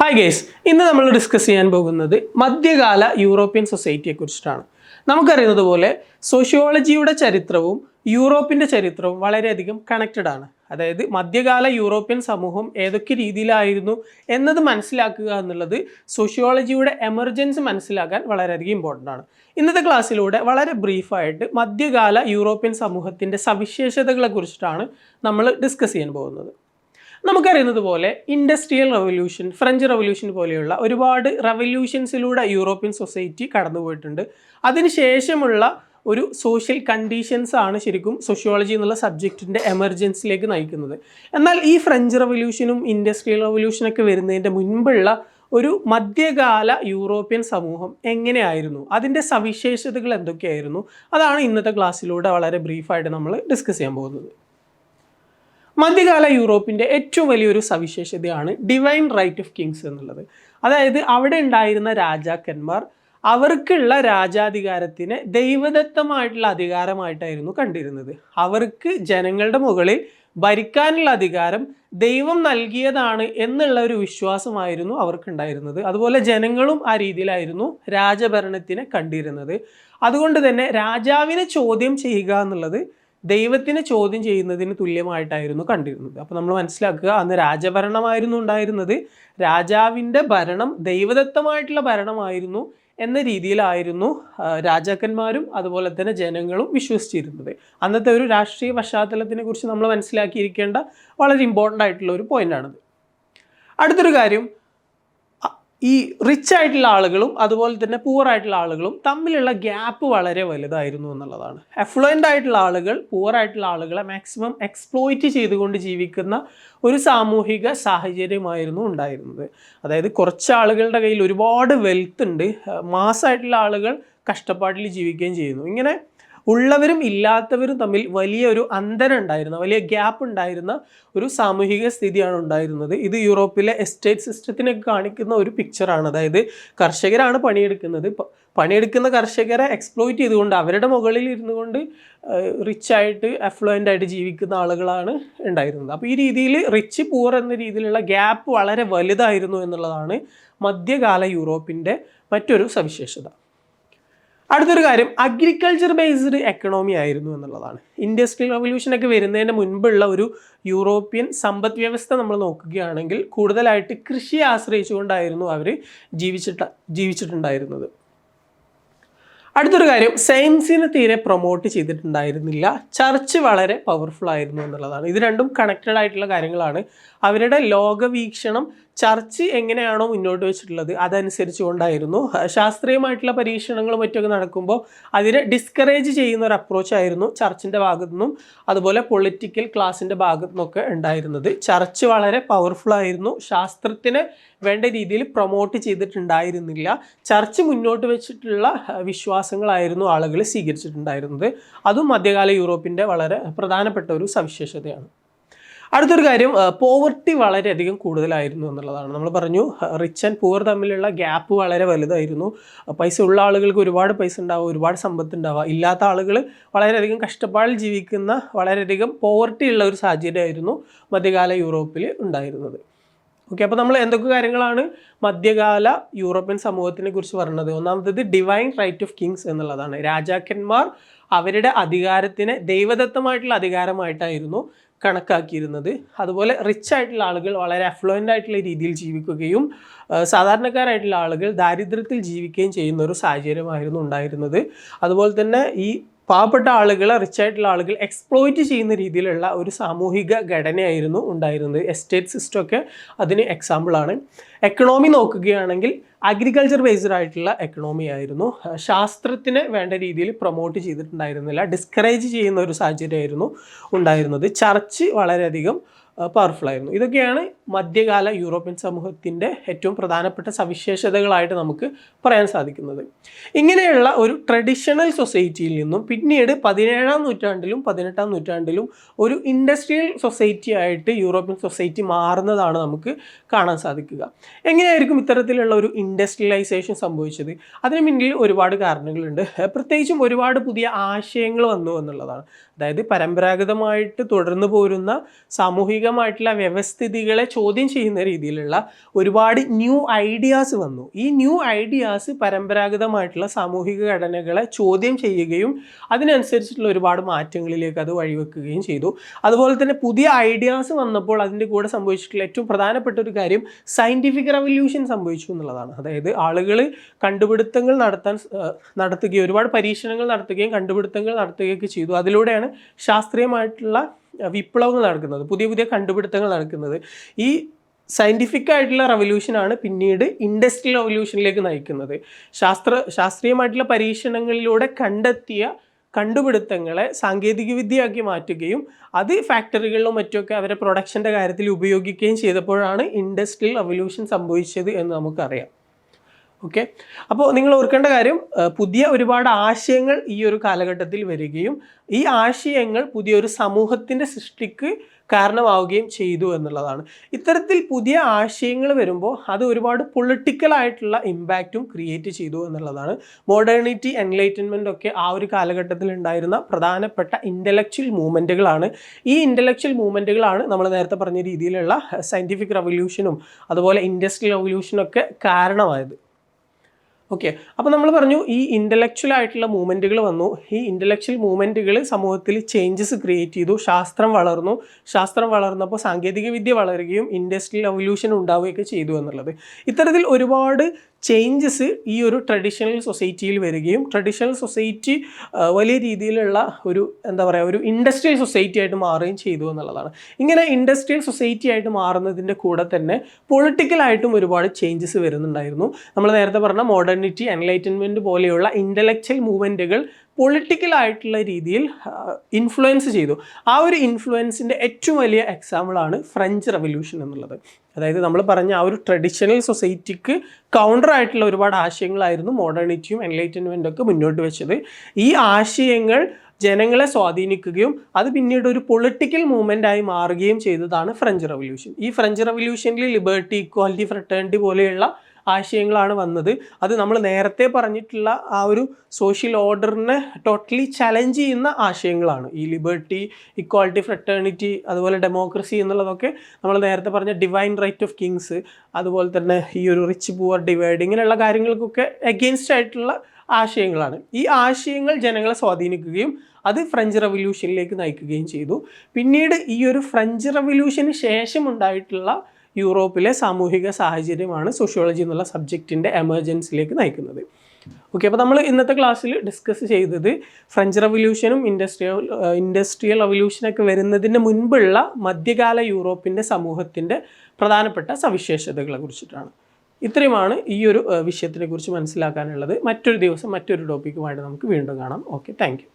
Hi guys ഇന്ന് നമ്മൾ discuss ചെയ്യാൻ പോകുന്നത് മധ്യകാല യൂറോപ്യൻ സൊസൈറ്റിയെ കുറിച്ചിട്ടാണ് നമുക്കറിയുന്നത് പോലെ സോഷ്യോളജിയുടെ ചരിത്രവും യൂറോപ്പിന്റെ ചരിത്രവും വളരെയധികം കണക്റ്റഡ് ആണ്. അതായത് മധ്യകാല യൂറോപ്യൻ സമൂഹം ഏതൊക്കെ രീതിയിലായിരുന്നു എന്നത് മനസ്സിലാക്കുക എന്നുള്ളത് സോഷ്യോളജിയുടെ എമർജൻസ് മനസ്സിലാക്കാൻ വളരെയധികം ഇമ്പോർട്ടന്റ് ആണ്. ഇന്നത്തെ ക്ലാസ്സിലൂടെ വളരെ ബ്രീഫായിട്ട് മധ്യകാല യൂറോപ്യൻ സമൂഹത്തിന്റെ സവിശേഷതകളെ കുറിച്ചിട്ടാണ് നമ്മൾ ഡിസ്കസ് ചെയ്യാൻ പോകുന്നത്. നമുക്കറിയുന്നത് പോലെ ഇൻഡസ്ട്രിയൽ റവല്യൂഷൻ ഫ്രഞ്ച് റവല്യൂഷൻ പോലെയുള്ള ഒരുപാട് റവല്യൂഷൻസിലൂടെ യൂറോപ്യൻ സൊസൈറ്റി കടന്നുപോയിട്ടുണ്ട്. അതിനുശേഷമുള്ള ഒരു സോഷ്യൽ കണ്ടീഷൻസ് ആണ് ശരിക്കും സോഷ്യോളജി എന്നുള്ള സബ്ജക്റ്റിന്റെ എമർജൻസിലേക്ക് നയിക്കുന്നത്. എന്നാൽ ഈ ഫ്രഞ്ച് റവല്യൂഷനും ഇൻഡസ്ട്രിയൽ റവല്യൂഷനൊക്കെ വരുന്നതിന്റെ മുൻപുള്ള ഒരു മധ്യകാല യൂറോപ്യൻ സമൂഹം എങ്ങനെയായിരുന്നു? അതിന്റെ സവിശേഷതകൾ എന്തൊക്കെയായിരുന്നു? അതാണ് ഇന്നത്തെ ക്ലാസ്സിലൂടെ വളരെ ബ്രീഫായിട്ട് നമ്മൾ ഡിസ്കസ് ചെയ്യാൻ പോകുന്നത്. മധ്യകാല യൂറോപ്പിന്റെ ഏറ്റവും വലിയൊരു സവിശേഷതയാണ് ഡിവൈൻ റൈറ്റ് ഓഫ് കിങ്സ് എന്നുള്ളത്. അതായത് അവിടെ ഉണ്ടായിരുന്ന രാജാക്കന്മാർ അവർക്കുള്ള രാജാധികാരത്തിനെ ദൈവദത്തമായിട്ടുള്ള അധികാരമായിട്ടായിരുന്നു കണ്ടിരുന്നത്. അവർക്ക് ജനങ്ങളുടെ മുകളിൽ ഭരിക്കാനുള്ള അധികാരം ദൈവം നൽകിയതാണ് എന്നുള്ള ഒരു വിശ്വാസമായിരുന്നു അവർക്കുണ്ടായിരുന്നത്. അതുപോലെ ജനങ്ങളും ആ രീതിയിലായിരുന്നു രാജഭരണത്തിനെ കണ്ടിരുന്നത്. അതുകൊണ്ട് തന്നെ രാജാവിനെ ചോദ്യം ചെയ്യുക എന്നുള്ളത് ദൈവത്തിനെ ചോദ്യം ചെയ്യുന്നതിന് തുല്യമായിട്ടായിരുന്നു കണ്ടിരുന്നത്. അപ്പോൾ നമ്മൾ മനസ്സിലാക്കുക അന്ന് രാജഭരണമായിരുന്നു ഉണ്ടായിരുന്നത്. രാജാവിന്റെ ഭരണം ദൈവദത്തമായിട്ടുള്ള ഭരണമായിരുന്നു എന്ന രീതിയിലായിരുന്നു രാജാക്കന്മാരും അതുപോലെ തന്നെ ജനങ്ങളും വിശ്വസിച്ചിരുന്നത്. അന്നത്തെ ഒരു രാഷ്ട്രീയ പശ്ചാത്തലത്തിനെ കുറിച്ച് നമ്മൾ മനസ്സിലാക്കിയിരിക്കേണ്ട വളരെ ഇമ്പോർട്ടന്റ് ആയിട്ടുള്ള ഒരു പോയിന്റാണത് അടുത്തൊരു കാര്യം ഈ റിച്ച് ആയിട്ടുള്ള ആളുകളും അതുപോലെ തന്നെ പൂർ ആയിട്ടുള്ള ആളുകളും തമ്മിലുള്ള ഗ്യാപ്പ് വളരെ വലുതായിരുന്നു എന്നുള്ളതാണ്. എഫ്ലുവന്റ് ആയിട്ടുള്ള ആളുകൾ പൂർ ആയിട്ടുള്ള ആളുകളെ മാക്സിമം എക്സ്പ്ലോയിറ്റ് ചെയ്തുകൊണ്ട് ജീവിക്കുന്ന ഒരു സാമൂഹിക സാഹചര്യമായിരുന്നു ഉണ്ടായിരുന്നത്. അതായത് കുറച്ച് ആളുകളുടെ കയ്യിൽ ഒരുപാട് വെൽത്ത് ഉണ്ട്. മാസമായിട്ടുള്ള ആളുകൾ കഷ്ടപ്പാടിൽ ജീവിക്കുകയും ചെയ്യുന്നു. ഇങ്ങനെ ഉള്ളവരും ഇല്ലാത്തവരും തമ്മിൽ വലിയൊരു അന്തരം ഉണ്ടായിരുന്ന വലിയ ഗ്യാപ്പ് ഉണ്ടായിരുന്ന ഒരു സാമൂഹിക സ്ഥിതിയാണ് ഉണ്ടായിരുന്നത്. ഇത് യൂറോപ്പിലെ എസ്റ്റേറ്റ് സിസ്റ്റത്തിനൊക്കെ കാണിക്കുന്ന ഒരു പിക്ചറാണ് അതായത് കർഷകരാണ് പണിയെടുക്കുന്നത്. പണിയെടുക്കുന്ന കർഷകരെ എക്സ്പ്ലോയിറ്റ് ചെയ്തുകൊണ്ട് അവരുടെ മുകളിൽ ഇരുന്നു കൊണ്ട് റിച്ചായിട്ട് അഫ്ലുവന്റ് ആയിട്ട് ജീവിക്കുന്ന ആളുകളാണ് ഉണ്ടായിരുന്നത്. അപ്പോൾ ഈ രീതിയിൽ റിച്ച് പൂർ എന്ന രീതിയിലുള്ള ഗ്യാപ്പ് വളരെ വലുതായിരുന്നു എന്നുള്ളതാണ് മധ്യകാല യൂറോപ്പിന്റെ മറ്റൊരു സവിശേഷത. അടുത്തൊരു കാര്യം അഗ്രികൾച്ചർ ബേസ്ഡ് എക്കണോമി ആയിരുന്നു എന്നുള്ളതാണ്. ഇൻഡസ്ട്രിയൽ റവല്യൂഷൻ ഒക്കെ വരുന്നതിന് മുൻപുള്ള ഒരു യൂറോപ്യൻ സമ്പദ് വ്യവസ്ഥ നമ്മൾ നോക്കുകയാണെങ്കിൽ കൂടുതലായിട്ട് കൃഷിയെ ആശ്രയിച്ചുകൊണ്ടായിരുന്നു അവർ ജീവിച്ചിട്ട ജീവിച്ചിട്ടുണ്ടായിരുന്നത്. അടുത്തൊരു കാര്യം സയൻസിനെ തീരെ പ്രൊമോട്ട് ചെയ്തിട്ടുണ്ടായിരുന്നില്ല. ചർച്ച് വളരെ പവർഫുൾ ആയിരുന്നു എന്നുള്ളതാണ്. ഇത് രണ്ടും കണക്റ്റഡ് ആയിട്ടുള്ള കാര്യങ്ങളാണ്. അവരുടെ ലോകവീക്ഷണം ചർച്ച് എങ്ങനെയാണോ മുന്നോട്ട് വെച്ചിട്ടുള്ളത് അതനുസരിച്ച് കൊണ്ടായിരുന്നു ശാസ്ത്രീയമായിട്ടുള്ള പരീക്ഷണങ്ങളും മറ്റൊക്കെ നടക്കുമ്പോൾ അതിനെ ഡിസ്കറേജ് ചെയ്യുന്ന ഒരു അപ്രോച്ച് ആയിരുന്നു ചർച്ചിന്റെ ഭാഗത്തു നിന്നും അതുപോലെ പൊളിറ്റിക്കൽ ക്ലാസിന്റെ ഭാഗത്തു നിന്നൊക്കെ ഉണ്ടായിരുന്നത്. ചർച്ച് വളരെ പവർഫുൾ ആയിരുന്നു. ശാസ്ത്രത്തിന് വേണ്ട രീതിയിൽ പ്രൊമോട്ട് ചെയ്തിട്ടുണ്ടായിരുന്നില്ല. ചർച്ച് മുന്നോട്ട് വെച്ചിട്ടുള്ള വിശ്വാസങ്ങളായിരുന്നു ആളുകൾ സ്വീകരിച്ചിട്ടുണ്ടായിരുന്നത്. അതും മധ്യകാല യൂറോപ്പിന്റെ വളരെ പ്രധാനപ്പെട്ട ഒരു സവിശേഷതയാണ്. അടുത്തൊരു കാര്യം പോവർട്ടി വളരെയധികം കൂടുതലായിരുന്നു എന്നുള്ളതാണ്. നമ്മൾ പറഞ്ഞു റിച്ച് ആൻഡ് പൂവർ തമ്മിലുള്ള ഗ്യാപ്പ് വളരെ വലുതായിരുന്നു. പൈസ ഉള്ള ആളുകൾക്ക് ഒരുപാട് പൈസ ഉണ്ടാവുക ഒരുപാട് സമ്പത്ത് ഉണ്ടാവുക. ഇല്ലാത്ത ആളുകൾ വളരെയധികം കഷ്ടപ്പാടിൽ ജീവിക്കുന്ന വളരെയധികം പോവർട്ടി ഉള്ള ഒരു സാഹചര്യമായിരുന്നു മധ്യകാല യൂറോപ്പിൽ ഉണ്ടായിരുന്നത്. ഓക്കെ അപ്പോൾ നമ്മൾ എന്തൊക്കെ കാര്യങ്ങളാണ് മധ്യകാല യൂറോപ്യൻ സമൂഹത്തിനെ കുറിച്ച് പറഞ്ഞത്? ഒന്നാമത്തത് ഡിവൈൻ റൈറ്റ് ഓഫ് കിങ്സ് എന്നുള്ളതാണ്. രാജാക്കന്മാർ അവരുടെ അധികാരത്തിന് ദൈവദത്തമായിട്ടുള്ള അധികാരമായിട്ടായിരുന്നു കണക്കാക്കിയിരുന്നത്. അതുപോലെ റിച്ച് ആയിട്ടുള്ള ആളുകൾ വളരെ അഫ്ലുവന്റ് ആയിട്ടുള്ള രീതിയിൽ ജീവിക്കുകയും സാധാരണക്കാരായിട്ടുള്ള ആളുകൾ ദാരിദ്ര്യത്തിൽ ജീവിക്കുകയും ചെയ്യുന്ന ഒരു സാഹചര്യമായിരുന്നു ഉണ്ടായിരുന്നത്. അതുപോലെ തന്നെ ഈ പാവപ്പെട്ട ആളുകളെ റിച്ച് ആയിട്ടുള്ള ആളുകൾ എക്സ്പ്ലോയിറ്റ് ചെയ്യുന്ന രീതിയിലുള്ള ഒരു സാമൂഹിക ഘടനയായിരുന്നു ഉണ്ടായിരുന്നത്. എസ്റ്റേറ്റ് സിസ്റ്റമൊക്കെ അതിന് എക്സാമ്പിളാണ് എക്കണോമി നോക്കുകയാണെങ്കിൽ അഗ്രികൾച്ചർ ബേസ്ഡ് ആയിട്ടുള്ള എക്കണോമി ആയിരുന്നു. ശാസ്ത്രത്തിന് വേണ്ട രീതിയിൽ പ്രൊമോട്ട് ചെയ്തിട്ടുണ്ടായിരുന്നില്ല. ഡിസ്കറേജ് ചെയ്യുന്ന ഒരു സാഹചര്യമായിരുന്നു ഉണ്ടായിരുന്നത്. ചർച്ച് വളരെയധികം പവർഫുൾ ആയിരുന്നു. ഇതൊക്കെയാണ് മധ്യകാല യൂറോപ്യൻ സമൂഹത്തിന്റെ ഏറ്റവും പ്രധാനപ്പെട്ട സവിശേഷതകളായിട്ട് നമുക്ക് പറയാൻ സാധിക്കുന്നത്. ഇങ്ങനെയുള്ള ഒരു ട്രഡീഷണൽ സൊസൈറ്റിയിൽ നിന്നും പിന്നീട് പതിനേഴാം നൂറ്റാണ്ടിലും പതിനെട്ടാം നൂറ്റാണ്ടിലും ഒരു ഇൻഡസ്ട്രിയൽ സൊസൈറ്റി ആയിട്ട് യൂറോപ്യൻ സൊസൈറ്റി മാറുന്നതാണ് നമുക്ക് കാണാൻ സാധിക്കുക. എങ്ങനെയായിരിക്കും ഇത്തരത്തിലുള്ള ഒരു ഇൻഡസ്ട്രിയലൈസേഷൻ സംഭവിച്ചത്? അതിന് മുന്നിൽ ഒരുപാട് കാരണങ്ങളുണ്ട്. പ്രത്യേകിച്ചും ഒരുപാട് പുതിയ ആശയങ്ങൾ വന്നു എന്നുള്ളതാണ്. അതായത് പരമ്പരാഗതമായിട്ട് തുടർന്നു പോരുന്ന സാമൂഹിക സാമൂഹികമായിട്ടുള്ള വ്യവസ്ഥിതികളെ ചോദ്യം ചെയ്യുന്ന രീതിയിലുള്ള ഒരുപാട് ന്യൂ ഐഡിയാസ് വന്നു. ഈ ന്യൂ ഐഡിയാസ് പരമ്പരാഗതമായിട്ടുള്ള സാമൂഹിക ഘടനകളെ ചോദ്യം ചെയ്യുകയും അതിനനുസരിച്ചിട്ടുള്ള ഒരുപാട് മാറ്റങ്ങളിലേക്ക് അത് വഴിവെക്കുകയും ചെയ്തു. അതുപോലെ തന്നെ പുതിയ ഐഡിയാസ് വന്നപ്പോൾ അതിന്റെ കൂടെ സംഭവിച്ചിട്ടുള്ള ഏറ്റവും പ്രധാനപ്പെട്ട ഒരു കാര്യം സയന്റിഫിക് റവല്യൂഷൻ സംഭവിച്ചു എന്നുള്ളതാണ്. അതായത് ആളുകൾ കണ്ടുപിടുത്തങ്ങൾ നടത്താൻ നടത്തുകയും ഒരുപാട് പരീക്ഷണങ്ങൾ നടത്തുകയും കണ്ടുപിടുത്തങ്ങൾ നടത്തുകയൊക്കെ ചെയ്തു. അതിലൂടെയാണ് ശാസ്ത്രീയമായിട്ടുള്ള വിപ്ലവങ്ങൾ നടക്കുന്നത് പുതിയ പുതിയ കണ്ടുപിടുത്തങ്ങൾ നടക്കുന്നത്. ഈ സയന്റിഫിക് ആയിട്ടുള്ള റവല്യൂഷനാണ് പിന്നീട് ഇൻഡസ്ട്രിയൽ റവല്യൂഷനിലേക്ക് നയിക്കുന്നത്. ശാസ്ത്ര ശാസ്ത്രീയമായിട്ടുള്ള പരീക്ഷണങ്ങളിലൂടെ കണ്ടെത്തിയ കണ്ടുപിടുത്തങ്ങളെ സാങ്കേതികവിദ്യയാക്കി മാറ്റുകയും അത് ഫാക്ടറികളിലും മറ്റുമൊക്കെ അവരെ പ്രൊഡക്ഷന്റെ കാര്യത്തിൽ ഉപയോഗിക്കുകയും ചെയ്തപ്പോഴാണ് ഇൻഡസ്ട്രിയൽ റവല്യൂഷൻ സംഭവിച്ചത് എന്ന് നമുക്കറിയാം. ഓക്കെ അപ്പോൾ നിങ്ങൾ ഓർക്കേണ്ട കാര്യം പുതിയ ഒരുപാട് ആശയങ്ങൾ ഈ ഒരു കാലഘട്ടത്തിൽ വരികയും ഈ ആശയങ്ങൾ പുതിയൊരു സമൂഹത്തിന്റെ സൃഷ്ടിക്ക് കാരണമാവുകയും ചെയ്തു എന്നുള്ളതാണ്. ഇത്തരത്തിൽ പുതിയ ആശയങ്ങൾ വരുമ്പോൾ അത് ഒരുപാട് പൊളിറ്റിക്കൽ ആയിട്ടുള്ള ഇമ്പാക്റ്റും ക്രിയേറ്റ് ചെയ്തു എന്നുള്ളതാണ്. മോഡേണിറ്റി എൻലൈറ്റൻമെന്റ് ഒക്കെ ആ ഒരു കാലഘട്ടത്തിൽ ഉണ്ടായിരുന്ന പ്രധാനപ്പെട്ട ഇന്റലക്ച്വൽ മൂവ്മെന്റുകളാണ് ഈ ഇന്റലക്ച്വൽ മൂവ്മെന്റുകളാണ് നമ്മൾ നേരത്തെ പറഞ്ഞ രീതിയിലുള്ള സയന്റിഫിക് റവല്യൂഷനും അതുപോലെ ഇൻഡസ്ട്രിയൽ റവല്യൂഷനും ഒക്കെ കാരണമായത്. ഓക്കെ അപ്പോൾ നമ്മൾ പറഞ്ഞു ഈ ഇന്റലക്ച്വൽ ആയിട്ടുള്ള മൂവ്മെന്റുകൾ വന്നു. ഈ ഇന്റലക്ച്വൽ മൂവ്മെന്റുകൾ സമൂഹത്തിൽ ചേഞ്ചസ് ക്രിയേറ്റ് ചെയ്തു. ശാസ്ത്രം വളർന്നു. ശാസ്ത്രം വളർന്നപ്പോൾ സാങ്കേതികവിദ്യ വളരുകയും ഇൻഡസ്ട്രിയൽ റവല്യൂഷൻ ഉണ്ടാവുകയൊക്കെ ചെയ്തു എന്നുള്ളത്. ഇത്തരത്തിൽ ഒരുപാട് ചേഞ്ചസ് ഈ ഒരു ട്രഡീഷണൽ സൊസൈറ്റിയിൽ വരികയും ട്രഡീഷണൽ സൊസൈറ്റി വലിയ രീതിയിലുള്ള ഒരു എന്താ പറയുക ഒരു ഇൻഡസ്ട്രിയൽ സൊസൈറ്റി ആയിട്ട് മാറുകയും ചെയ്തു എന്നുള്ളതാണ്. ഇങ്ങനെ ഇൻഡസ്ട്രിയൽ സൊസൈറ്റി ആയിട്ട് മാറുന്നതിന്റെ കൂടെ തന്നെ പൊളിറ്റിക്കലായിട്ടും ഒരുപാട് ചേഞ്ചസ് വരുന്നുണ്ടായിരുന്നു. നമ്മൾ നേരത്തെ പറഞ്ഞ മോഡേണിറ്റി എൻലൈറ്റൻമെന്റ് പോലെയുള്ള ഇന്റലക്ച്വൽ മൂവ്മെന്റുകൾ പൊളിറ്റിക്കൽ ആയിട്ടുള്ള രീതിയിൽ ഇൻഫ്ലുവൻസ് ചെയ്തു. ആ ഒരു ഇൻഫ്ലുവൻസിന്റെ ഏറ്റവും വലിയ എക്സാമ്പിളാണ് ഫ്രഞ്ച് റവല്യൂഷൻ എന്നുള്ളത്. അതായത് നമ്മൾ പറഞ്ഞ ആ ഒരു ട്രഡീഷണൽ സൊസൈറ്റിക്ക് കൗണ്ടർ ആയിട്ടുള്ള ഒരുപാട് ആശയങ്ങളായിരുന്നു മോഡേണിറ്റിയും എൻലൈറ്റൻമെന്റും ഒക്കെ മുന്നോട്ട് വെച്ചത്. ഈ ആശയങ്ങൾ ജനങ്ങളെ സ്വാധീനിക്കുകയും അത് പിന്നീട് ഒരു പൊളിറ്റിക്കൽ മൂവ്മെന്റ് ആയി മാറുകയും ചെയ്തതാണ് ഫ്രഞ്ച് റവല്യൂഷൻ ഈ ഫ്രഞ്ച് റവല്യൂഷനിൽ ലിബർട്ടി ഇക്വാലിറ്റി ഫ്രട്ടേണിറ്റി പോലെയുള്ള ആശയങ്ങളാണ് വന്നത്. അത് നമ്മൾ നേരത്തെ പറഞ്ഞിട്ടുള്ള ആ ഒരു സോഷ്യൽ ഓർഡറിനെ ടോട്ടലി ചലഞ്ച് ചെയ്യുന്ന ആശയങ്ങളാണ്. ഈ ലിബർട്ടി ഇക്വാളിറ്റി ഫ്രട്ടേണിറ്റി അതുപോലെ ഡെമോക്രസി എന്നുള്ളതൊക്കെ നമ്മൾ നേരത്തെ പറഞ്ഞ ഡിവൈൻ റൈറ്റ് ഓഫ് കിങ്സ് അതുപോലെ തന്നെ ഈ ഒരു റിച്ച് പുവർ ഡിവൈഡ് ഇങ്ങനെയുള്ള കാര്യങ്ങൾക്കൊക്കെ എഗെയിൻസ്റ്റ് ആയിട്ടുള്ള ആശയങ്ങളാണ്. ഈ ആശയങ്ങൾ ജനങ്ങളെ സ്വാധീനിക്കുകയും അത് ഫ്രഞ്ച് റവല്യൂഷനിലേക്ക് നയിക്കുകയും ചെയ്തു. പിന്നീട് ഈ ഒരു ഫ്രഞ്ച് റവല്യൂഷന് ശേഷം ഉണ്ടായിട്ടുള്ള യൂറോപ്പിലെ സാമൂഹിക സാഹചര്യമാണ് സോഷ്യോളജി എന്നുള്ള സബ്ജക്റ്റിന്റെ എമർജൻസിലേക്ക് നയിക്കുന്നത്. ഓക്കെ അപ്പോൾ നമ്മൾ ഇന്നത്തെ ക്ലാസ്സിൽ ഡിസ്കസ് ചെയ്തത് ഫ്രഞ്ച് റവല്യൂഷനും ഇൻഡസ്ട്രിയൽ ഇൻഡസ്ട്രിയൽ റവല്യൂഷനൊക്കെ വരുന്നതിന് മുൻപുള്ള മധ്യകാല യൂറോപ്പിന്റെ സമൂഹത്തിന്റെ പ്രധാനപ്പെട്ട സവിശേഷതകളെ കുറിച്ചിട്ടാണ്. ഇത്രയുമാണ് ഈ ഒരു ഏഹ്, വിഷയത്തിനെ കുറിച്ച് മനസ്സിലാക്കാനുള്ളത്. മറ്റൊരു ദിവസം മറ്റൊരു ടോപ്പിക്കുമായിട്ട് നമുക്ക് വീണ്ടും കാണാം. Okay thank